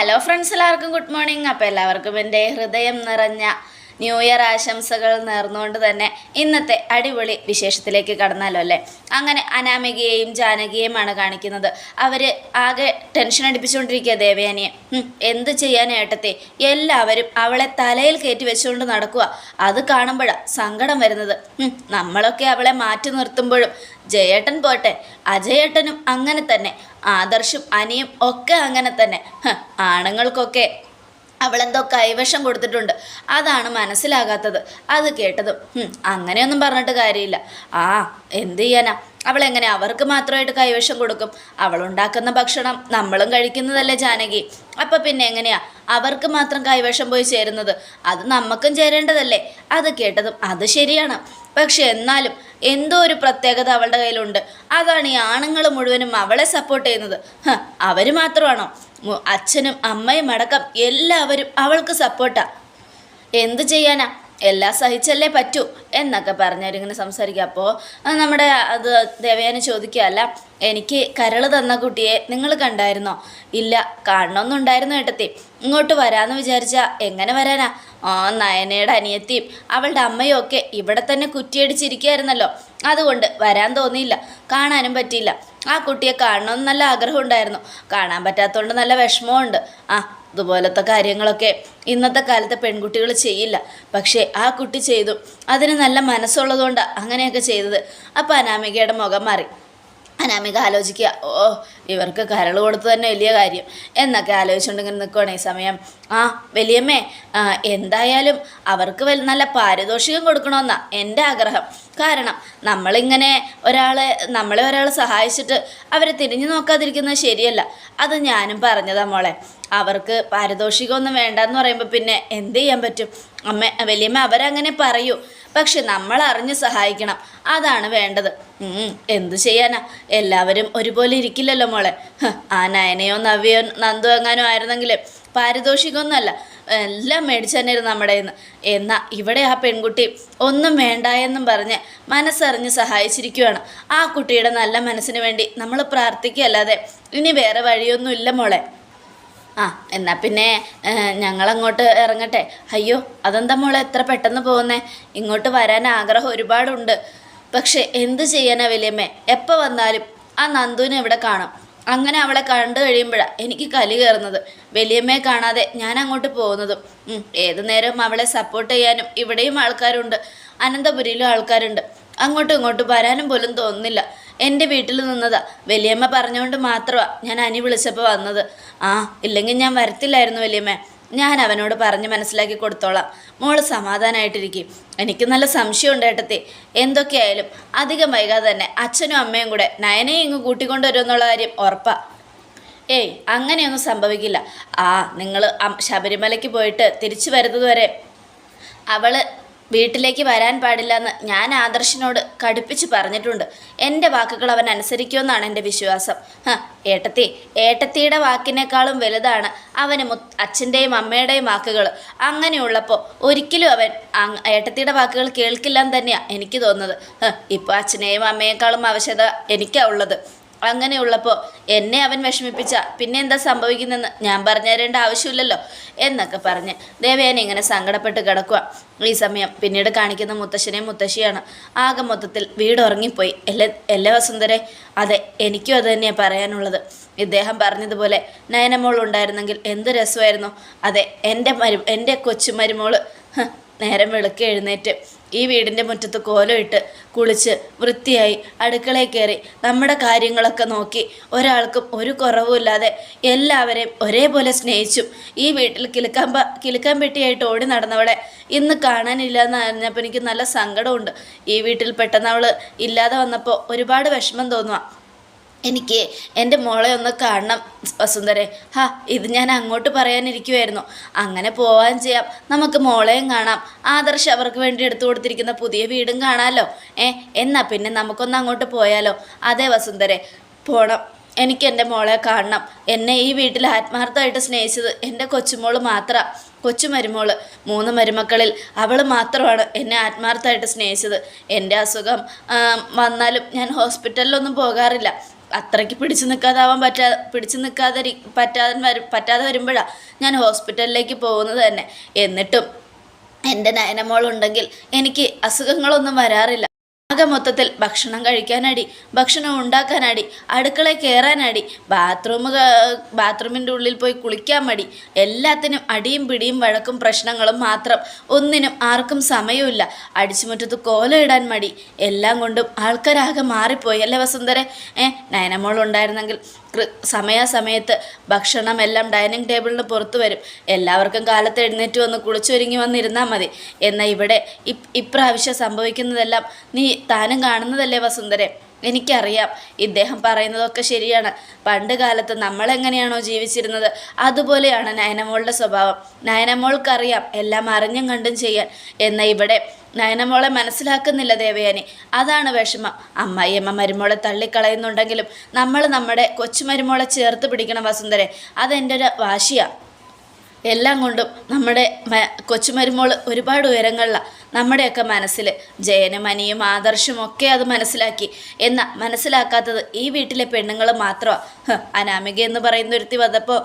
Hello friends എല്ലാവർക്കും good morning അപ്പോൾ എല്ലാവർക്കും എന്റെ ഹൃദയം നിറഞ്ഞ ന്യൂ ഇയർ ആശംസകൾ നേർന്നുകൊണ്ട് തന്നെ ഇന്നത്തെ അടിപൊളി വിശേഷത്തിലേക്ക് കടന്നാലോ അല്ലേ? അങ്ങനെ അനാമികയെയും ജാനകിയെയുമാണ് കാണിക്കുന്നത്. അവർ ആകെ ടെൻഷൻ അടിപ്പിച്ചുകൊണ്ടിരിക്കുക ദേവയാനിയെ. എന്ത് ചെയ്യാനേട്ടത്തെ എല്ലാവരും അവളെ തലയിൽ കയറ്റി വെച്ചുകൊണ്ട് നടക്കുക അത് കാണുമ്പോഴാണ് സങ്കടം വരുന്നത്. നമ്മളൊക്കെ അവളെ മാറ്റി നിർത്തുമ്പോഴും ജയേട്ടൻ പോട്ടെ അജയേട്ടനും അങ്ങനെ തന്നെ. ആദർശും അനിയും ഒക്കെ അങ്ങനെ തന്നെ. ആണുങ്ങൾക്കൊക്കെ അവളെന്തോ കൈവശം കൊടുത്തിട്ടുണ്ട്. അതാണ് മനസ്സിലാകാത്തത്. അത് കേട്ടതും "ഹും, അങ്ങനെയൊന്നും പറഞ്ഞിട്ട് കാര്യമില്ല. ആ എന്ത് ചെയ്യാനാ? അവളെങ്ങനെ അവർക്ക് മാത്രമായിട്ട് കൈവശം കൊടുക്കും? അവളുണ്ടാക്കുന്ന ഭക്ഷണം നമ്മളും കഴിക്കുന്നതല്ലേ ജാനകി? അപ്പം പിന്നെ എങ്ങനെയാ? അവർക്ക് മാത്രം കൈവശം പോയി ചേരുന്നത്? അത് നമുക്കും ചേരേണ്ടതല്ലേ? അത് കേട്ടതും അത് ശരിയാണ്. പക്ഷെ എന്നാലും എന്തോ ഒരു പ്രത്യേകത അവളുടെ കയ്യിലുണ്ട്. അതാണ് ഈ ആണുങ്ങൾ മുഴുവനും അവളെ സപ്പോർട്ട് ചെയ്യുന്നത്. അവർ മാത്രമാണോ? അച്ഛനും അമ്മയും അടക്കം എല്ലാവരും അവൾക്ക് സപ്പോർട്ടാ എന്ത് ചെയ്യാനാ? എല്ലാം സഹിച്ചല്ലേ പറ്റൂ എന്നൊക്കെ പറഞ്ഞവരിങ്ങനെ സംസാരിക്കുക അപ്പോൾ നമ്മുടെ അത് ദേവയാനി ചോദിക്കുകയല്ല എനിക്ക് കരൾ തന്ന കുട്ടിയെ നിങ്ങൾ കണ്ടായിരുന്നോ? ഇല്ല കാണണമെന്നുണ്ടായിരുന്നു ഏട്ടത്തി. ഇങ്ങോട്ട് വരാമെന്ന് വിചാരിച്ചാൽ എങ്ങനെ വരാനാ? ആ നയനയുടെ അനിയത്തിയും അവളുടെ അമ്മയും ഒക്കെ ഇവിടെ തന്നെ കുറ്റിയടിച്ചിരിക്കുകയായിരുന്നല്ലോ. അതുകൊണ്ട് വരാൻ തോന്നിയില്ല കാണാനും പറ്റിയില്ല. ആ കുട്ടിയെ കാണണമെന്ന് നല്ല ആഗ്രഹം ഉണ്ടായിരുന്നു. കാണാൻ പറ്റാത്തതുകൊണ്ട് നല്ല വിഷമമുണ്ട് ആ ഇതുപോലത്തെ കാര്യങ്ങളൊക്കെ ഇന്നത്തെ കാലത്തെ പെൺകുട്ടികൾ ചെയ്യില്ല. പക്ഷേ ആ കുട്ടി ചെയ്തു. അതിന് നല്ല മനസ്സുള്ളതുകൊണ്ടാണ് അങ്ങനെയൊക്കെ ചെയ്തത്. അപ്പോൾ അനാമികയുടെ മുഖം മാറി. അനാമിക ആലോചിക്കുക ഓ ഇവർക്ക് കരൾ കൊടുത്തു തന്നെ വലിയ കാര്യം. എന്നൊക്കെ ആലോചിച്ചുകൊണ്ട് ഇങ്ങനെ നിൽക്കുകയാണ് ഈ സമയം. ആ വലിയമ്മേ എന്തായാലും അവർക്ക് നല്ല പാരിതോഷികം കൊടുക്കണമെന്നാ എന്റെ ആഗ്രഹം. കാരണം നമ്മളിങ്ങനെ ഒരാളെ നമ്മളെ ഒരാൾ സഹായിച്ചിട്ട് അവരെ തിരിഞ്ഞു നോക്കാതിരിക്കുന്നത് ശരിയല്ല. അത് ഞാനും പറഞ്ഞതാ മോളെ. അവർക്ക് പാരിതോഷികമൊന്നും വേണ്ടെന്ന് പറയുമ്പോൾ പിന്നെ എന്ത് ചെയ്യാൻ പറ്റും? അമ്മ വലിയമ്മ അവരങ്ങനെ പറയൂ. പക്ഷെ നമ്മൾ അറിഞ്ഞ് സഹായിക്കണം. അതാണ് വേണ്ടത്. എന്തു ചെയ്യാനാ? എല്ലാവരും ഒരുപോലെ ഇരിക്കില്ലല്ലോ മോളെ. ആ നയനയോ നവ്യോ നന്ദു എങ്ങാനോ ആയിരുന്നെങ്കിൽ പാരിതോഷികമൊന്നുമല്ല. എല്ലാം മേടിച്ചു നമ്മുടെ നിന്ന് എന്നാൽ ഇവിടെ ആ പെൺകുട്ടി ഒന്നും വേണ്ട എന്നും പറഞ്ഞ് മനസ്സറിഞ്ഞ് സഹായിച്ചിരിക്കുകയാണ് ആ കുട്ടിയുടെ നല്ല മനസ്സിന് വേണ്ടി നമ്മൾ പ്രാർത്ഥിക്കുകയല്ലാതെ ഇനി വേറെ വഴിയൊന്നുമില്ല മോളെ. ആ എന്നാൽ പിന്നെ ഞങ്ങളങ്ങോട്ട് ഇറങ്ങട്ടെ. അയ്യോ അതെന്താ മോളെ എത്ര പെട്ടെന്ന് പോകുന്നേ? ഇങ്ങോട്ട് വരാൻ ആഗ്രഹം ഒരുപാടുണ്ട്. പക്ഷെ എന്ത് ചെയ്യാനാ വലിയമ്മേ? എപ്പോൾ വന്നാലും ആ നന്ദുവിനെ ഇവിടെ കാണാം. അങ്ങനെ അവളെ കണ്ടു കഴിയുമ്പോഴാണ് എനിക്ക് കലി കയറുന്നത്. വലിയമ്മയെ കാണാതെ ഞാൻ അങ്ങോട്ട് പോകുന്നതും. ഏത് നേരവും അവളെ സപ്പോർട്ട് ചെയ്യാനും ഇവിടെയും ആൾക്കാരുണ്ട്. അനന്തപുരിയിലും ആൾക്കാരുണ്ട്. അങ്ങോട്ടും ഇങ്ങോട്ടും വരാനും പോലും തോന്നുന്നില്ല. എന്റെ വീട്ടിൽ നിന്നതാ. വലിയമ്മ പറഞ്ഞുകൊണ്ട് മാത്രമാണ് ഞാൻ അനി വിളിച്ചപ്പോൾ വന്നത്. ആ ഇല്ലെങ്കിൽ ഞാൻ വരത്തില്ലായിരുന്നു വലിയമ്മ. ഞാൻ അവനോട് പറഞ്ഞ് മനസ്സിലാക്കി കൊടുത്തോളാം. മോൾ സമാധാനമായിട്ടിരിക്കും എനിക്ക് നല്ല സംശയമുണ്ട് ഏട്ടത്തി. എന്തൊക്കെയായാലും അധികം വൈകാതെ തന്നെ അച്ഛനും അമ്മയും കൂടെ നയനയെ ഇങ്ങ് കൂട്ടിക്കൊണ്ടുവരുമെന്നുള്ള കാര്യം ഉറപ്പാ. ഏയ് അങ്ങനെയൊന്നും സംഭവിക്കില്ല. ആ നിങ്ങൾ ശബരിമലയ്ക്ക് പോയിട്ട് തിരിച്ചു വരുന്നതുവരെ അവൾ വീട്ടിലേക്ക് വരാൻ പാടില്ലെന്ന് ഞാൻ ആദർശിനോട് കടുപ്പിച്ച് പറഞ്ഞിട്ടുണ്ട്. എന്റെ വാക്കുകൾ അവൻ അനുസരിക്കുമെന്നാണ് എന്റെ വിശ്വാസം. ഹ, ഏട്ടത്തി ഏട്ടത്തിയുടെ വാക്കിനേക്കാളും വലുതാണ് അവന് മു അച്ഛന്റെയും അമ്മയുടെയും വാക്കുകൾ. അങ്ങനെയുള്ളപ്പോൾ ഒരിക്കലും അവൻ ഏട്ടത്തിയുടെ വാക്കുകൾ കേൾക്കില്ലെന്ന് തന്നെയാണ് എനിക്ക് തോന്നുന്നത്. ഇപ്പോൾ അച്ഛനെയും അമ്മയേക്കാളും ആവശ്യത എനിക്കാ ഉള്ളത്. അങ്ങനെയുള്ളപ്പോൾ എന്നെ അവൻ വിഷമിപ്പിച്ച പിന്നെ എന്താ സംഭവിക്കുന്നതെന്ന് ഞാൻ പറഞ്ഞു തരേണ്ട ആവശ്യമില്ലല്ലോ എന്നൊക്കെ പറഞ്ഞ് ദേവയാനി ഇങ്ങനെ സങ്കടപ്പെട്ട് കിടക്കുക ഈ സമയം പിന്നീട് കാണിക്കുന്ന മുത്തശ്ശനെ മുത്തശ്ശിയാണ്. ആകെ മൊത്തത്തിൽ വീട് ഉറങ്ങിപ്പോയി. എല്ലാ എല്ലാ വസുന്ധരെ അതെ എനിക്കും അത് തന്നെയാണ് പറയാനുള്ളത്. ഇദ്ദേഹം പറഞ്ഞതുപോലെ നയനമോൾ ഉണ്ടായിരുന്നെങ്കിൽ എന്ത് രസമായിരുന്നു. അതെ എന്റെ മരു എന്റെ കൊച്ചു മരുമോൾ ഹ്, നേരം വെളുക്കെ എഴുന്നേറ്റ് ഈ വീടിന്റെ മുറ്റത്ത് കോലമിട്ട് കുളിച്ച് വൃത്തിയായി അടുക്കളയിൽ കയറി നമ്മുടെ കാര്യങ്ങളൊക്കെ നോക്കി ഒരാൾക്കും ഒരു കുറവുമില്ലാതെ എല്ലാവരെയും ഒരേപോലെ സ്നേഹിച്ചും. ഈ വീട്ടിൽ കിലുക്കാൻ പ പെട്ടിയായിട്ട് ഓടി നടന്നവളെ ഇന്ന് കാണാനില്ല എന്ന് അറിഞ്ഞപ്പോൾ എനിക്ക് നല്ല സങ്കടമുണ്ട്. ഈ വീട്ടിൽ പെട്ടെന്ന് അവൾ ഇല്ലാതെ വന്നപ്പോൾ ഒരുപാട് വിഷമം തോന്നുക എനിക്ക് എന്റെ മോളെ ഒന്ന് കാണണം വസുന്ധരെ. ഹാ ഇത് ഞാൻ അങ്ങോട്ട് പറയാനിരിക്കുമായിരുന്നു അങ്ങനെ പോവാൻ ചെയ്യാം. നമുക്ക് മോളെയും കാണാം. ആദർശ് അവർക്ക് വേണ്ടി എടുത്തു കൊടുത്തിരിക്കുന്ന പുതിയ വീടും കാണാമല്ലോ ഏ എന്നാ പിന്നെ നമുക്കൊന്ന് അങ്ങോട്ട് പോയാലോ? അതെ വസുന്ധരെ. പോണം. എനിക്ക് എന്റെ മോളെ കാണണം. എന്നെ ഈ വീട്ടിൽ ആത്മാർത്ഥമായിട്ട് സ്നേഹിച്ചത് എന്റെ കൊച്ചുമോൾ മാത്രമാണ് കൊച്ചു മരുമോൾ. മൂന്ന് മരുമക്കളിൽ അവൾ മാത്രമാണ് എന്നെ ആത്മാർത്ഥമായിട്ട് സ്നേഹിച്ചത്. എന്റെ അസുഖം വന്നാലും ഞാൻ ഹോസ്പിറ്റലിലൊന്നും പോകാറില്ല. അത്രയ്ക്ക് പിടിച്ചു നിൽക്കാതാവാൻ പറ്റാ പിടിച്ചു നിൽക്കാതെ പറ്റാതെ വരും പറ്റാതെ വരുമ്പോഴാണ് ഞാൻ ഹോസ്പിറ്റലിലേക്ക് പോകുന്നത് തന്നെ. എന്നിട്ടും എന്റെ നയനമോളുണ്ടെങ്കിൽ എനിക്ക് അസുഖങ്ങളൊന്നും വരാറില്ല. ആകെ മൊത്തത്തിൽ ഭക്ഷണം കഴിക്കാനടി ഭക്ഷണം ഉണ്ടാക്കാനടി അടുക്കളയിൽ കയറാനടി ബാത്റൂം ബാത്റൂമിന്റെ ഉള്ളിൽ പോയി കുളിക്കാൻ മടി. എല്ലാത്തിനും അടിയും പിടിയും വഴക്കും പ്രശ്നങ്ങളും മാത്രം. ഒന്നിനും ആർക്കും സമയമില്ല അടിച്ചുമുറ്റത്ത് ഇടാൻ മടി. എല്ലാം കൊണ്ടും ആൾക്കാരാകെ മാറിപ്പോയി അല്ലേ വസുന്ധരെ ഏ നയനമോൾ ഉണ്ടായിരുന്നെങ്കിൽ സമയാസമയത്ത് ഭക്ഷണം എല്ലാം ഡൈനിങ് ടേബിളിന് പുറത്ത് വരും. എല്ലാവർക്കും കാലത്ത് എഴുന്നേറ്റ് വന്ന് കുളിച്ചൊരുങ്ങി വന്നിരുന്നാൽ മതി. എന്നാൽ ഇവിടെ ഇപ്രാവശ്യം സംഭവിക്കുന്നതെല്ലാം നീ താനും കാണുന്നതല്ലേ വസുന്ധരെ എനിക്കറിയാം. ഇദ്ദേഹം പറയുന്നതൊക്കെ ശരിയാണ്. പണ്ട് കാലത്ത് നമ്മളെങ്ങനെയാണോ ജീവിച്ചിരുന്നത്? അതുപോലെയാണ് നയനമോളുടെ സ്വഭാവം. നയനമോൾക്കറിയാം എല്ലാം അറിഞ്ഞും കണ്ടും ചെയ്യാൻ. എന്ന ഇവിടെ നയനമോളെ മനസ്സിലാക്കുന്നില്ല ദേവയാനി. അതാണ് വിഷമം. അമ്മായിയമ്മ മരുമോളെ തള്ളിക്കളയുന്നുണ്ടെങ്കിലും നമ്മൾ നമ്മുടെ കൊച്ചുമരുമോളെ ചേർത്ത് പിടിക്കണം വസുന്ധരെ അതെന്റെ ഒരു വാശിയാണ് എല്ലാം കൊണ്ടും നമ്മുടെ കൊച്ചുമരുമോൾ ഒരുപാട് ഉയരങ്ങളിലാണ് നമ്മുടെയൊക്കെ മനസ്സിൽ ജയനും അനിയും ഒക്കെ അത് മനസ്സിലാക്കി. എന്നാൽ മനസ്സിലാക്കാത്തത് ഈ വീട്ടിലെ പെണ്ണുങ്ങൾ മാത്രമാണ് അനാമിക എന്ന് പറയുന്ന ഒരുത്തി വന്നപ്പോൾ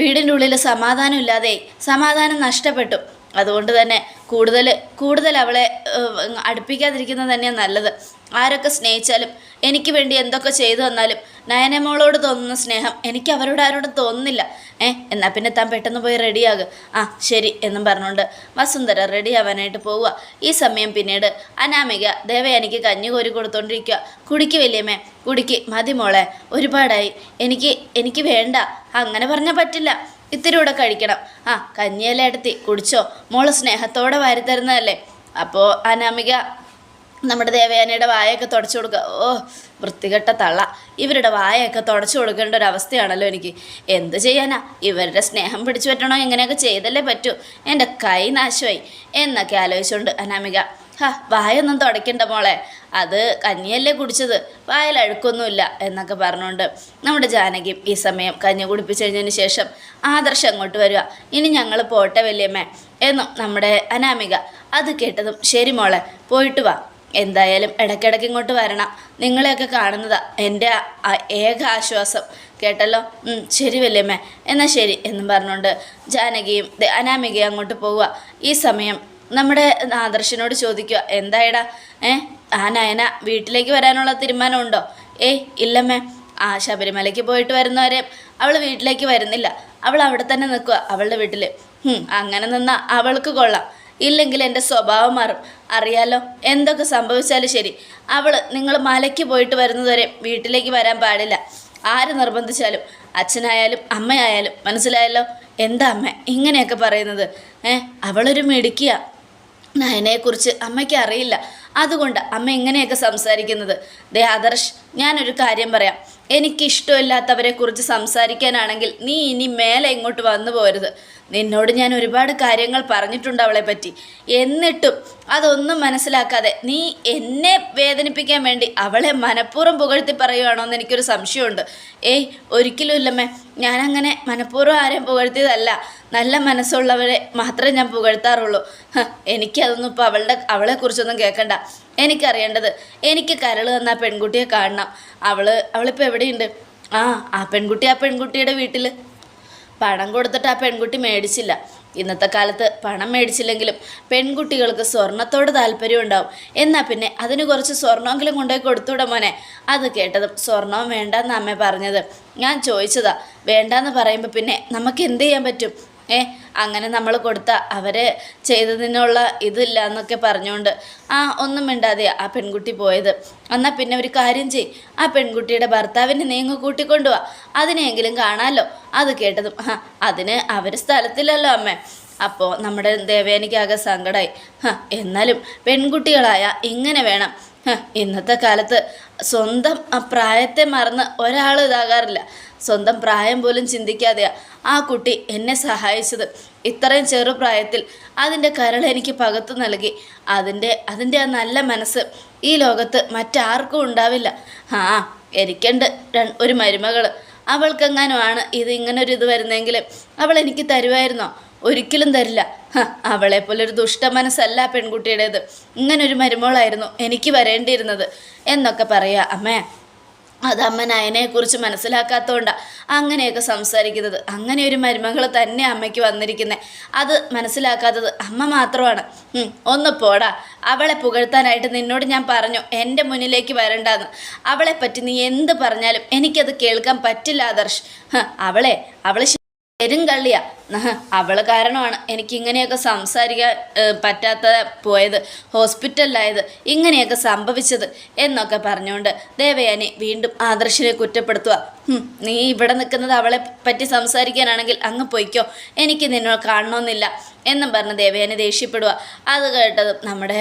വീടിന്റെ ഉള്ളിൽ സമാധാനം ഇല്ലാതെ സമാധാനം നഷ്ടപ്പെട്ടു. അതുകൊണ്ട് തന്നെ കൂടുതൽ കൂടുതൽ അവളെ അടുപ്പിക്കാതിരിക്കുന്നത് തന്നെയാണ് നല്ലത്. ആരൊക്കെ സ്നേഹിച്ചാലും എനിക്ക് വേണ്ടി എന്തൊക്കെ ചെയ്തു തന്നാലും നയനമോളോട് തോന്നുന്ന സ്നേഹം എനിക്ക് അവരോട് ആരോടും തോന്നുന്നില്ല. ഏ എന്നാൽ പിന്നെ താൻ പെട്ടെന്ന് പോയി റെഡിയാകുക ആ ശരി എന്നും പറഞ്ഞുകൊണ്ട് വസുന്ധര റെഡി ആവാനായിട്ട് പോവുക ഈ സമയം പിന്നീട് അനാമിക ദേവയാനിക്ക് കഞ്ഞി കോരി കൊടുത്തോണ്ടിരിക്കുക കുടിക്ക് വലിയമ്മേ കുടിക്ക്. മതി മോളെ. ഒരുപാടായി. എനിക്ക് എനിക്ക് വേണ്ട. അങ്ങനെ പറഞ്ഞാൽ പറ്റില്ല. ഇത്തിരി കൂടെ കഴിക്കണം. ആ കഞ്ഞിയെല്ലാം എടുത്തി കുടിച്ചോ. മോൾ സ്നേഹത്തോടെ വാരി തരുന്നതല്ലേ അപ്പോൾ അനാമിക നമ്മുടെ ദേവയാനയുടെ വായൊക്കെ തുടച്ചു കൊടുക്കുക ഓ വൃത്തികെട്ട തള്ള. ഇവരുടെ വായൊക്കെ തുടച്ചു കൊടുക്കേണ്ട ഒരു അവസ്ഥയാണല്ലോ എനിക്ക്. എന്ത് ചെയ്യാനാ? ഇവരുടെ സ്നേഹം പിടിച്ചു പറ്റണോ? എങ്ങനെയൊക്കെ ചെയ്തല്ലേ പറ്റൂ. എന്റെ കൈ നാശമായി. എന്നൊക്കെ ആലോചിച്ചുകൊണ്ട് അനാമിക. ഹാ വായൊന്നും തുടയ്ക്കണ്ട മോളെ. അത് കഞ്ഞിയല്ലേ കുടിച്ചത്. വായിൽ അഴുക്കൊന്നുമില്ല എന്നൊക്കെ പറഞ്ഞുകൊണ്ട് നമ്മുടെ ജാനകി ഈ സമയം കഞ്ഞി കുടിപ്പിച്ചു കഴിഞ്ഞതിന് ശേഷം ആദർശം അങ്ങോട്ട് വരിക. ഇനി ഞങ്ങൾ പോട്ടെ വല്യമ്മേ. എന്നും നമ്മുടെ അനാമിക. അത് കേട്ടതും ശരി മോളെ. പോയിട്ട് വാ. എന്തായാലും ഇടയ്ക്കിടയ്ക്ക് ഇങ്ങോട്ട് വരണം. നിങ്ങളെയൊക്കെ കാണുന്നതാ എന്റെ ഏക ആശ്വാസം. കേട്ടല്ലോ? ശരി വല്യമ്മേ. എന്നാൽ ശരി എന്നും പറഞ്ഞുകൊണ്ട് ജാനകിയും അനാമികയും അങ്ങോട്ട് പോവുക. ഈ സമയം നമ്മുടെ ആദർശനോട് ചോദിക്കുക എന്തായടാ? ഏ ആ നയന വീട്ടിലേക്ക് വരാനുള്ള തീരുമാനമുണ്ടോ? ഏയ് ഇല്ലമ്മേ. ആ ശബരിമലയ്ക്ക് പോയിട്ട് വരുന്നവരെ അവൾ വീട്ടിലേക്ക് വരുന്നില്ല. അവൾ അവിടെ തന്നെ നിൽക്കുക അവളുടെ വീട്ടിൽ അങ്ങനെ നിന്നാൽ അവൾക്ക് കൊള്ളാം. ഇല്ലെങ്കിൽ എന്റെ സ്വഭാവം മാറും. അറിയാലോ എന്തൊക്കെ സംഭവിച്ചാലും ശരി. അവൾ നിങ്ങൾ മലയ്ക്ക് പോയിട്ട് വരുന്നതുവരെ വീട്ടിലേക്ക് വരാൻ പാടില്ല. ആര് നിർബന്ധിച്ചാലും അച്ഛനായാലും അമ്മയായാലും മനസ്സിലായല്ലോ? എന്താ അമ്മ ഇങ്ങനെയൊക്കെ പറയുന്നത്? ഏ അവളൊരു മിടുക്കിയ. നയനയെക്കുറിച്ച് അമ്മയ്ക്ക് അറിയില്ല. അതുകൊണ്ട് അമ്മ ഇങ്ങനെയൊക്കെ സംസാരിക്കുന്നത്. ദേ ആദർശ് ഞാനൊരു കാര്യം പറയാം. എനിക്കിഷ്ടമില്ലാത്തവരെ കുറിച്ച് സംസാരിക്കാനാണെങ്കിൽ നീ ഇനി മേലെ ഇങ്ങോട്ട് വന്നു പോരുത്. നിന്നോട് ഞാൻ ഒരുപാട് കാര്യങ്ങൾ പറഞ്ഞിട്ടുണ്ട് അവളെ പറ്റി. എന്നിട്ടും അതൊന്നും മനസ്സിലാക്കാതെ നീ എന്നെ വേദനിപ്പിക്കാൻ വേണ്ടി അവളെ മനഃപൂർവം പുകഴ്ത്തി പറയുവാണോ എന്ന് എനിക്കൊരു സംശയമുണ്ട്. ഏയ് ഒരിക്കലും ഇല്ലമ്മേ. ഞാനങ്ങനെ മനഃപൂർവം ആരെയും പുകഴ്ത്തിയതല്ല. നല്ല മനസ്സുള്ളവരെ മാത്രമേ ഞാൻ പുകഴ്ത്താറുള്ളൂ. എനിക്കതൊന്നും ഇപ്പോൾ അവളുടെ അവളെക്കുറിച്ചൊന്നും കേൾക്കണ്ട. എനിക്കറിയേണ്ടത് എനിക്ക് കരൾ തന്ന ആ പെൺകുട്ടിയെ കാണണം. അവൾ അവളിപ്പോൾ എവിടെയുണ്ട്? ആ ആ പെൺകുട്ടി ആ പെൺകുട്ടിയുടെ വീട്ടിൽ പണം കൊടുത്തിട്ട് ആ പെൺകുട്ടി മേടിച്ചില്ല. ഇന്നത്തെ കാലത്ത് പണം മേടിച്ചില്ലെങ്കിലും പെൺകുട്ടികൾക്ക് സ്വർണത്തോട് താല്പര്യം ഉണ്ടാവും എന്നാൽ പിന്നെ അതിന് കുറച്ച് സ്വർണമെങ്കിലും കൊണ്ടുപോയി കൊടുത്തുവിട മോനെ. അത് കേട്ടതും സ്വർണവും വേണ്ടെന്ന് അമ്മ പറഞ്ഞത്. ഞാൻ ചോദിച്ചതാ വേണ്ടെന്ന് പറയുമ്പോൾ പിന്നെ നമുക്ക് എന്ത് ചെയ്യാൻ പറ്റും? ഏ അങ്ങനെ നമ്മൾ കൊടുത്ത അവർ ചെയ്തതിനുള്ള ഇതില്ല എന്നൊക്കെ പറഞ്ഞുകൊണ്ട് ആ ഒന്നും മിണ്ടാതെ ആ പെൺകുട്ടി പോയത്. എന്നാൽ പിന്നെ ഒരു കാര്യം ചെയ്. ആ പെൺകുട്ടിയുടെ ഭർത്താവിനെ നീങ്ങ് കൂട്ടിക്കൊണ്ടുവാ. അതിനെങ്കിലും കാണാമല്ലോ അത് കേട്ടതും ആ അതിന് അവർ സ്ഥലത്തില്ലല്ലോ അമ്മേ. അപ്പോൾ നമ്മുടെ ദേവേനിക്കാകെ സങ്കടമായി എന്നാലും പെൺകുട്ടികളായ ഇങ്ങനെ വേണം. ഇന്നത്തെ കാലത്ത് സ്വന്തം പ്രായത്തെ മറന്ന് ഒരാൾ ഇതാകാറില്ല. സ്വന്തം പ്രായം പോലും ചിന്തിക്കാതെയാ ആ കുട്ടി എന്നെ സഹായിച്ചത്. ഇത്രയും ചെറുപ്രായത്തിൽ അതിന്റെ കരൾ എനിക്ക് പകത്തു നൽകി. അതിന്റെ അതിന്റെ ആ നല്ല മനസ്സ് ഈ ലോകത്ത് മറ്റാർക്കും ഉണ്ടാവില്ല. ആ എനിക്കുണ്ട് ഒരു മരുമകൾ അവൾക്കെങ്ങാനുമാണ് ഇത് ഇങ്ങനൊരു ഇത് വരുന്നെങ്കിൽ അവൾ എനിക്ക് തരുമായിരുന്നോ? ഒരിക്കലും തരില്ല. അവളെ പോലെ ഒരു ദുഷ്ട മനസ്സല്ല പെൺകുട്ടിയുടേത്. ഇങ്ങനൊരു മരുമോളായിരുന്നു എനിക്ക് വരേണ്ടിയിരുന്നത് എന്നൊക്കെ പറയാ അമ്മേ. അത് അമ്മ നയനെക്കുറിച്ച് മനസ്സിലാക്കാത്തതുകൊണ്ടാണ് അങ്ങനെയൊക്കെ സംസാരിക്കുന്നത്. അങ്ങനെ ഒരു മരുമകൾ തന്നെ അമ്മയ്ക്ക് വന്നിരിക്കുന്നത് അത് മനസ്സിലാക്കാത്തത് അമ്മ മാത്രമാണ്. ഒന്ന് പോടാ. അവളെ പുകഴ്ത്താനായിട്ട് നിന്നോട് ഞാൻ പറഞ്ഞു എന്റെ മുന്നിലേക്ക് വരണ്ടാന്ന്. അവളെ പറ്റി നീ എന്ത് പറഞ്ഞാലും എനിക്കത് കേൾക്കാൻ പറ്റില്ല ആദർശ്. അവളെ അവളെ പെരും കള്ളിയാ അവൾ കാരണമാണ് എനിക്ക് ഇങ്ങനെയൊക്കെ സംസാരിക്കാൻ പറ്റാത്ത പോയത് ഹോസ്പിറ്റലിലായത് ഇങ്ങനെയൊക്കെ സംഭവിച്ചത് എന്നൊക്കെ പറഞ്ഞുകൊണ്ട് ദേവയാനി വീണ്ടും ആദർശിനെ കുറ്റപ്പെടുത്തുക നീ ഇവിടെ നിൽക്കുന്നത് അവളെ പറ്റി സംസാരിക്കാനാണെങ്കിൽ അങ്ങ് പൊയ്ക്കോ എനിക്ക് നിന്നോട് കാണണമെന്നില്ല എന്നും പറഞ്ഞ് ദേവയാനി ദേഷ്യപ്പെടുക അത് കേട്ടത് നമ്മുടെ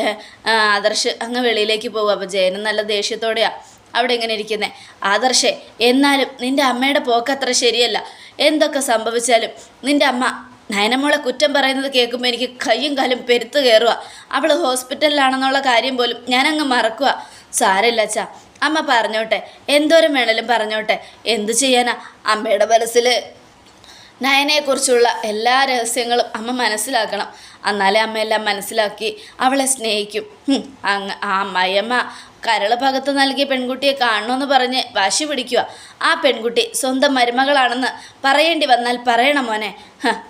ആദർശ് അങ്ങ് വെളിയിലേക്ക് പോകുക അപ്പോൾ ജയനും നല്ല ദേഷ്യത്തോടെയാ. അവിടെ ഇങ്ങനെ ഇരിക്കുന്നേ. ആദർശേ എന്നാലും നിന്റെ അമ്മയുടെ പോക്കത്ര ശരിയല്ല. എന്തൊക്കെ സംഭവിച്ചാലും നിന്റെ അമ്മ നയനമോളെ കുറ്റം പറയുന്നത് കേൾക്കുമ്പോൾ എനിക്ക് കയ്യും കാലും പെരുത്ത് കയറുക അവൾ ഹോസ്പിറ്റലിലാണെന്നുള്ള കാര്യം പോലും ഞാനങ്ങ് മറക്കുക സാരമില്ല അച്ഛാ അമ്മ പറഞ്ഞോട്ടെ. എന്തോരം വേണേലും പറഞ്ഞോട്ടെ. എന്തു ചെയ്യാനാ അമ്മയുടെ മനസ്സിൽ നയനയെക്കുറിച്ചുള്ള എല്ലാ രഹസ്യങ്ങളും അമ്മ മനസ്സിലാക്കണം. എന്നാലേ അമ്മയെല്ലാം മനസ്സിലാക്കി അവളെ സ്നേഹിക്കും. അങ്ങ് ആ അമ്മായിയമ്മ കരൾ പകത്ത് നൽകിയ പെൺകുട്ടിയെ കാണണമെന്ന് പറഞ്ഞ് വാശി പിടിക്കുക ആ പെൺകുട്ടി സ്വന്തം മരുമകളാണെന്ന് പറയേണ്ടി വന്നാൽ പറയണം മോനെ.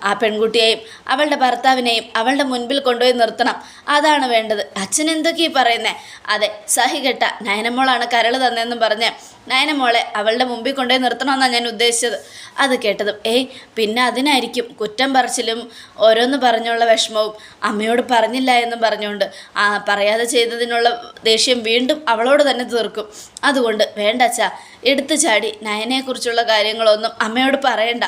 ആ പെൺകുട്ടിയെയും അവളുടെ ഭർത്താവിനെയും അവളുടെ മുൻപിൽ കൊണ്ടുപോയി നിർത്തണം. അതാണ് വേണ്ടത്. അച്ഛൻ എന്തൊക്കെയാ പറയുന്നേ? അതെ സഹികെട്ട നയനമോളാണ് കരൾ തന്നെന്നും പറഞ്ഞ് നയനമോളെ അവളുടെ മുമ്പിൽ കൊണ്ടുപോയി നിർത്തണമെന്നാണ് ഞാൻ ഉദ്ദേശിച്ചത്. അത് കേട്ടതും ഏയ് പിന്നെ അതിനായിരിക്കും കുറ്റം പറച്ചിലും ഓരോന്ന് പറഞ്ഞുള്ള വിഷമവും അമ്മയോട് പറഞ്ഞില്ല എന്നും പറഞ്ഞുകൊണ്ട് ആ പറയാതെ ചെയ്തതിനുള്ള ദേഷ്യം വീണ്ടും അവളോട് തന്നെ തീർക്കും. അതുകൊണ്ട് വേണ്ട അച്ഛാ എടുത്തു ചാടി നയനെക്കുറിച്ചുള്ള കാര്യങ്ങളൊന്നും അമ്മയോട് പറയണ്ട.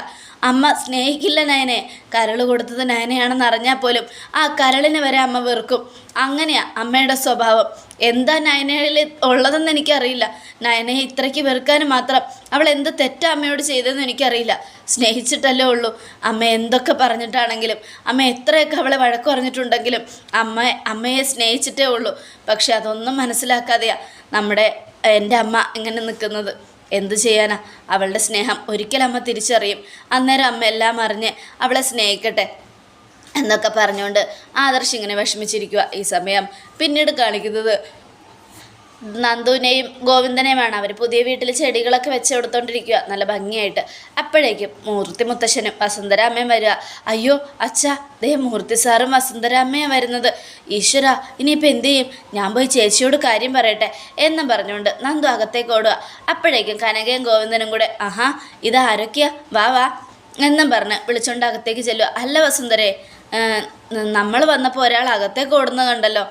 അമ്മ സ്നേഹിക്കില്ല നയനെ. കരൾ കൊടുത്തത് നയനയാണെന്ന് അറിഞ്ഞാൽ പോലും ആ കരളിനെ വരെ അമ്മ വെറുക്കും. അങ്ങനെയാ അമ്മയുടെ സ്വഭാവം. എന്താ നയനയിൽ ഉള്ളതെന്ന് എനിക്കറിയില്ല. നയനയെ ഇത്രയ്ക്ക് വെറുക്കാനും മാത്രം അവൾ എന്ത് തെറ്റാ അമ്മയോട് ചെയ്തതെന്ന് എനിക്കറിയില്ല. സ്നേഹിച്ചിട്ടല്ലേ ഉള്ളൂ. അമ്മ എന്തൊക്കെ പറഞ്ഞിട്ടാണെങ്കിലും അമ്മ എത്രയൊക്കെ അവളെ വഴക്ക് പറഞ്ഞിട്ടുണ്ടെങ്കിലും അമ്മ അമ്മയെ സ്നേഹിച്ചിട്ടേ ഉള്ളൂ. പക്ഷെ അതൊന്നും മനസ്സിലാക്കാതെയാ നമ്മുടെ എന്റെ അമ്മ ഇങ്ങനെ നിൽക്കുന്നത്. എന്തു ചെയ്യാനാ? അവളുടെ സ്നേഹം ഒരിക്കൽ അമ്മ തിരിച്ചറിയും. അന്നേരം അമ്മ എല്ലാം അറിഞ്ഞ് അവളെ സ്നേഹിക്കട്ടെ എന്നൊക്കെ പറഞ്ഞുകൊണ്ട് ആദർശ് ഇങ്ങനെ വിഷമിച്ചിരിക്കുക ഈ സമയം. പിന്നീട് കാണിക്കുന്നത് നന്ദുവിനെയും ഗോവിന്ദനെയുമാണ് അവർ പുതിയ വീട്ടിൽ ചെടികളൊക്കെ വെച്ച് കൊടുത്തോണ്ടിരിക്കുക നല്ല ഭംഗിയായിട്ട്. അപ്പോഴേക്കും മൂർത്തി മുത്തശ്ശനും വസുന്ധരാമ്മയും വരിക. അയ്യോ അച്ഛാ ദേ മൂർത്തി സാറും വസുന്ധരാമ്മയും വരുന്നത്. ഈശ്വര ഇനിയിപ്പോൾ എന്തു ചെയ്യും? ഞാൻ പോയി ചേച്ചിയോട് കാര്യം പറയട്ടെ എന്നും പറഞ്ഞുകൊണ്ട് നന്ദു അകത്തേക്ക് ഓടുക. അപ്പോഴേക്കും കനകയും ഗോവിന്ദനും കൂടെ ആഹാ ഇത് ആരൊക്കെയാ വാ വാ. എന്നും പറഞ്ഞ് വിളിച്ചോണ്ട് അകത്തേക്ക് ചെല്ലുക അല്ല വസുന്ധരെ നമ്മൾ വന്നപ്പോൾ ഒരാൾ അകത്തേക്ക് ഓടുന്നത് കണ്ടല്ലോ.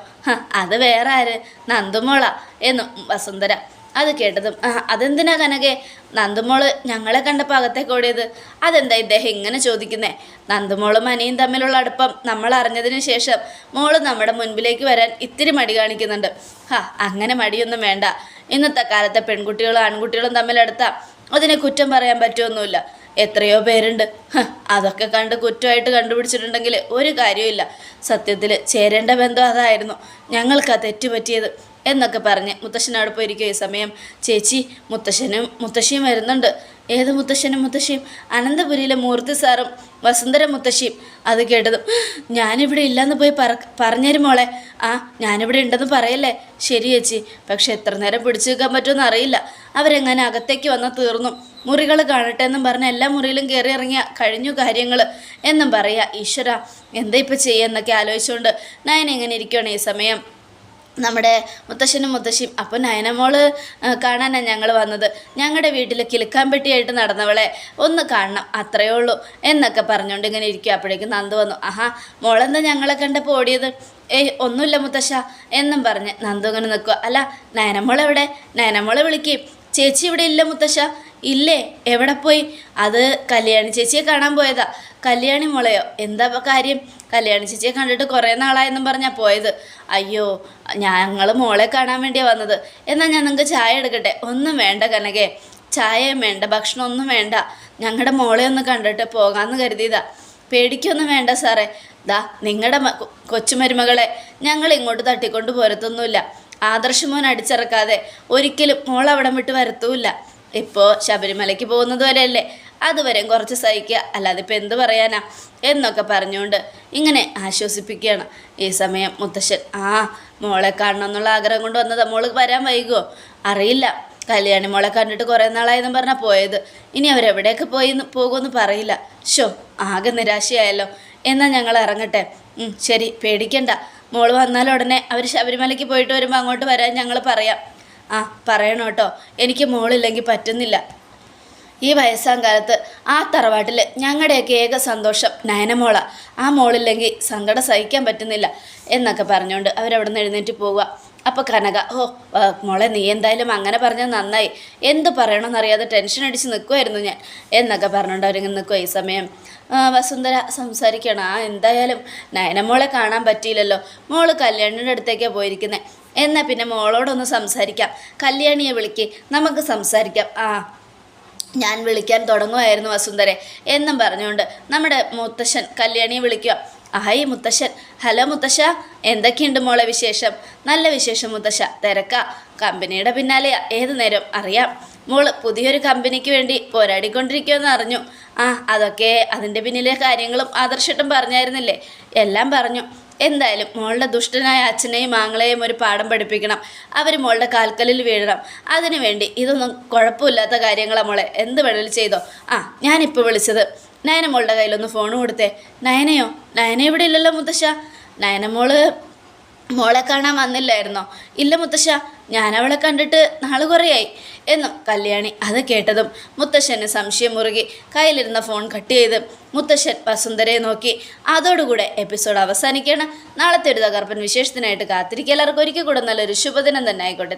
അത് വേറെ ആര്? നന്ദുമോള എന്നും വസുന്ധര. അത് കേട്ടതും അതെന്തിനാ കനകെ? നന്ദുമോൾ ഞങ്ങളെ കണ്ടപ്പോൾ അകത്തേക്ക് ഓടിയത്. അതെന്താ ഇദ്ദേഹം ഇങ്ങനെ ചോദിക്കുന്നേ? നന്ദുമോളും അനിയും തമ്മിലുള്ള അടുപ്പം നമ്മൾ അറിഞ്ഞതിന് ശേഷം മോൾ നമ്മുടെ മുൻപിലേക്ക് വരാൻ ഇത്തിരി മടി കാണിക്കുന്നുണ്ട്. ഹാ അങ്ങനെ മടിയൊന്നും വേണ്ട. ഇന്നത്തെ കാലത്തെ പെൺകുട്ടികളും ആൺകുട്ടികളും തമ്മിലെടുത്താൽ അതിനെ കുറ്റം പറയാൻ പറ്റുമൊന്നുമില്ല എത്രയോ പേരുണ്ട്. അതൊക്കെ കണ്ട് കുറ്റമായിട്ട് കണ്ടുപിടിച്ചിട്ടുണ്ടെങ്കിൽ ഒരു കാര്യമില്ല സത്യത്തിൽ ചേരേണ്ട ബന്ധം അതായിരുന്നു. ഞങ്ങൾക്ക് ആ തെറ്റുപറ്റിയത് എന്നൊക്കെ പറഞ്ഞ് മുത്തശ്ശനോട് പോയിരിക്കും ഈ സമയം. ചേച്ചി മുത്തശ്ശനും മുത്തശ്ശിയും വരുന്നുണ്ട്. ഏത് മുത്തശ്ശനും മുത്തശ്ശിയും? അനന്തപുരിയിലെ മൂർത്തി സാറും വസുന്ധര മുത്തശ്ശിയും. അത് കേട്ടതും ഞാനിവിടെ ഇല്ലെന്ന് പോയി പറ പറഞ്ഞേരും മോളെ. ആ ഞാനിവിടെ ഉണ്ടെന്ന് പറയല്ലേ? ശരി ചേച്ചി പക്ഷെ എത്ര നേരം പിടിച്ചു നിൽക്കാൻ പറ്റുമെന്ന് അറിയില്ല. അവരെങ്ങനെ അകത്തേക്ക് വന്നാൽ തീർന്നു. മുറികൾ കാണട്ടെ എന്നും പറഞ്ഞ എല്ലാ മുറിയിലും കയറി ഇറങ്ങിയ കഴിഞ്ഞു കാര്യങ്ങൾ എന്നും പറയുക ഈശ്വര എന്താ ഇപ്പം ചെയ്യുക ആലോചിച്ചുകൊണ്ട് നയൻ എങ്ങനെ ഇരിക്കുകയാണ് ഈ സമയം. നമ്മുടെ മുത്തശ്ശനും മുത്തശ്ശിയും അപ്പോൾ നയനമോൾ കാണാനാണ് ഞങ്ങൾ വന്നത്? ഞങ്ങളുടെ വീട്ടിൽ കിലുക്കാമ്പെട്ടിയായിട്ട് നടന്നവളെ ഒന്ന് കാണണം അത്രയേ ഉള്ളൂ എന്നൊക്കെ പറഞ്ഞുകൊണ്ട് ഇങ്ങനെ ഇരിക്കുക അപ്പോഴേക്കും നന്ദു വന്നു ആഹാ മോളെന്താ ഞങ്ങളെ കണ്ടപ്പോൾ ഓടിയത്? ഏയ് ഒന്നുമില്ല മുത്തശ്ശ എന്നും പറഞ്ഞ് നന്ദു ഇങ്ങനെ നിൽക്കുക അല്ല നയനമോളെവിടെ? നയനമോളെ വിളിക്കുകയും ചേച്ചി ഇവിടെ ഇല്ല മുത്തശ്ശ. ഇല്ലേ? എവിടെ പോയി? അത് കല്യാണി ചേച്ചിയെ കാണാൻ പോയതാ. കല്യാണി മുളയോ എന്താ കാര്യം? കല്യാണി ചേച്ചിയെ കണ്ടിട്ട് കുറേ നാളായെന്നും പറഞ്ഞാൽ പോയത്. അയ്യോ ഞങ്ങൾ മോളെ കാണാൻ വേണ്ടിയാണ് വന്നത്. എന്നാൽ ഞാൻ നിങ്ങൾക്ക് ചായ എടുക്കട്ടെ? ഒന്നും വേണ്ട കനകെ. ചായയും വേണ്ട ഭക്ഷണം ഒന്നും വേണ്ട. ഞങ്ങളുടെ മോളെ ഒന്ന് കണ്ടിട്ട് പോകാമെന്ന് കരുതിയതാ. പേടിക്കൊന്നും വേണ്ട സാറേ. ദാ നിങ്ങളുടെ കൊച്ചുമരുമകളെ ഞങ്ങൾ ഇങ്ങോട്ട് തട്ടിക്കൊണ്ട് പോരത്തൊന്നുമില്ല. ആദർശമോൻ അടിച്ചിറക്കാതെ ഒരിക്കലും മോൾ അവിടം വിട്ട് വരത്തുമില്ല ഇപ്പോൾ ശബരിമലയ്ക്ക് പോകുന്നത് വരെയല്ലേ? അതുവരെയും കുറച്ച് സഹിക്കുക. അല്ലാതെ ഇപ്പം എന്ത് പറയാനാ? എന്നൊക്കെ പറഞ്ഞുകൊണ്ട് ഇങ്ങനെ ആശ്വസിപ്പിക്കുകയാണ്. ഈ സമയം മുത്തശ്ശൻ ആ മോളെ കാണണം എന്നുള്ള ആഗ്രഹം കൊണ്ട് വന്നതാ. മോൾ വരാൻ വൈകുമോ അറിയില്ല. കല്യാണി മോളെ കണ്ടിട്ട് കുറേ നാളായെന്നും പറഞ്ഞാൽ പോയത്. ഇനി അവരെവിടെയൊക്കെ പോയി പോകുമെന്ന് പറയില്ല. ഷോ ആകെ നിരാശയായല്ലോ. എന്നാൽ ഞങ്ങൾ ഇറങ്ങട്ടെ. ശരി. പേടിക്കണ്ട. മോൾ വന്നാൽ ഉടനെ അവർ ശബരിമലയ്ക്ക് പോയിട്ട് വരുമ്പോൾ അങ്ങോട്ട് വരാൻ ഞങ്ങൾ പറയാം. ആ പറയണം കേട്ടോ എനിക്ക് മോളില്ലെങ്കിൽ പറ്റുന്നില്ല. ഈ വയസ്സാം കാലത്ത് ആ തറവാട്ടിൽ ഞങ്ങളുടെയൊക്കെ ഏക സന്തോഷം നയനമോള. ആ മോളില്ലെങ്കിൽ സങ്കടം സഹിക്കാൻ പറ്റുന്നില്ല എന്നൊക്കെ പറഞ്ഞുകൊണ്ട് അവരവിടെ നിന്ന് എഴുന്നേറ്റ് പോവുക. അപ്പോൾ കനക ഓ മോളെ നീ എന്തായാലും അങ്ങനെ പറഞ്ഞാൽ നന്നായി. എന്ത് പറയണമെന്നറിയാതെ ടെൻഷൻ അടിച്ച് നിൽക്കുമായിരുന്നു ഞാൻ. എന്നൊക്കെ പറഞ്ഞുകൊണ്ട് അവരിങ്ങനെ നിൽക്കുക ഈ സമയം. വസുന്ധര സംസാരിക്കണം. ആ എന്തായാലും നയനമോളെ കാണാൻ പറ്റിയില്ലല്ലോ. മോൾ കല്യാണിയുടെ അടുത്തേക്കാണ് പോയിരിക്കുന്നത് എന്നാൽ പിന്നെ മോളോടൊന്ന് സംസാരിക്കാം. കല്യാണിയെ വിളിക്ക്. നമുക്ക് സംസാരിക്കാം. ആ ഞാൻ വിളിക്കാൻ തുടങ്ങുമായിരുന്നു വസുന്ധരെ. എന്നും പറഞ്ഞുകൊണ്ട് നമ്മുടെ മുത്തശ്ശൻ കല്യാണിയെ വിളിക്കുക ഹായ് മുത്തശ്ശൻ. ഹലോ മുത്തശ്ശ എന്തൊക്കെയുണ്ട് മോളെ വിശേഷം? നല്ല വിശേഷം മുത്തശ്ശ. തിരക്ക. കമ്പനിയുടെ പിന്നാലെ ഏത് നേരം അറിയാം. മോൾ പുതിയൊരു കമ്പനിക്ക് വേണ്ടി പോരാടിക്കൊണ്ടിരിക്കുമെന്ന് അറിഞ്ഞു. ആ അതൊക്കെ അതിന്റെ പിന്നിലെ കാര്യങ്ങളും ആദർശട്ടും പറഞ്ഞായിരുന്നില്ലേ? എല്ലാം പറഞ്ഞു. എന്തായാലും മോളുടെ ദുഷ്ടനായ അച്ഛനെയും ആങ്ങളെയും ഒരു പാഠം പഠിപ്പിക്കണം. അവർ മോളുടെ കാൽക്കലിൽ വീഴണം. അതിനുവേണ്ടി ഇതൊന്നും കുഴപ്പമില്ലാത്ത കാര്യങ്ങളാണ് മോളെ. എന്ത് വേണമെങ്കിലും ചെയ്തോ. ആ ഞാനിപ്പോൾ വിളിച്ചത്. നയന മോളുടെ കയ്യിലൊന്ന് ഫോൺ കൊടുത്തേ. നയനയോ? നയന ഇവിടെ ഇല്ലല്ലോ മുത്തശ്ശ. നയന മോൾ മോളെ കാണാൻ വന്നില്ലായിരുന്നോ? ഇല്ല മുത്തശ്ശ ഞാൻ അവളെ കണ്ടിട്ട് നാളെ കുറേയായി. എന്നും കല്യാണി അത് കേട്ടതും മുത്തശ്ശന് സംശയം മുറുകി കയ്യിലിരുന്ന ഫോൺ കട്ട് ചെയ്ത് മുത്തശ്ശൻ വസുന്ധരയെ നോക്കി. അതോടുകൂടെ എപ്പിസോഡ് അവസാനിക്കുകയാണ്. നാളത്തെ ഒരു തകർപ്പൻ വിശേഷത്തിനായിട്ട് കാത്തിരിക്കുക. എല്ലാവർക്കും ഒരിക്കൽ കൂടെ നല്ലൊരു ശുഭദിനം തന്നെ ആയിക്കോട്ടെ.